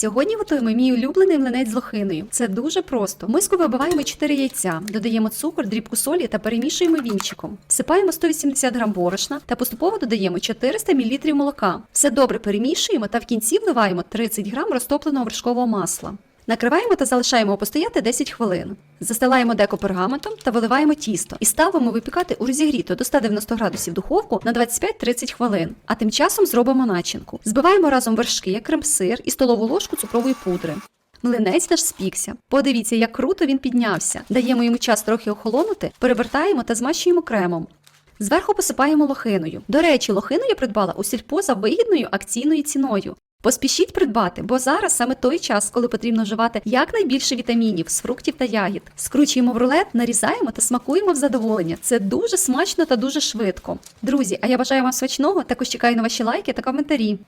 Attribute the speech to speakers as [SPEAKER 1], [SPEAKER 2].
[SPEAKER 1] Сьогодні готуємо мій улюблений млинець з лохиною. Це дуже просто. Миску вибиваємо 4 яйця, додаємо цукор, дрібку солі та перемішуємо вінчиком. Всипаємо 180 г борошна та поступово додаємо 400 мл молока. Все добре перемішуємо та в кінці вливаємо 30 г розтопленого вершкового масла. Накриваємо та залишаємо постояти 10 хвилин. Застилаємо деко пергаментом та виливаємо тісто і ставимо випікати у розігріту до 190 градусів духовку на 25-30 хвилин. А тим часом зробимо начинку. Збиваємо разом вершки, крем-сир і столову ложку цукрової пудри. Млинець наш спікся. Подивіться, як круто він піднявся. Даємо йому час трохи охолонути, перевертаємо та змащуємо кремом. Зверху посипаємо лохиною. До речі, лохину я придбала у сільпо за вигідною акційною ціною. Поспішіть придбати, бо зараз саме той час, коли потрібно вживати якнайбільше вітамінів з фруктів та ягід. Скручуємо в рулет, нарізаємо та смакуємо в задоволення. Це дуже смачно та дуже швидко. Друзі, а я бажаю вам смачного, також чекаю на ваші лайки та коментарі.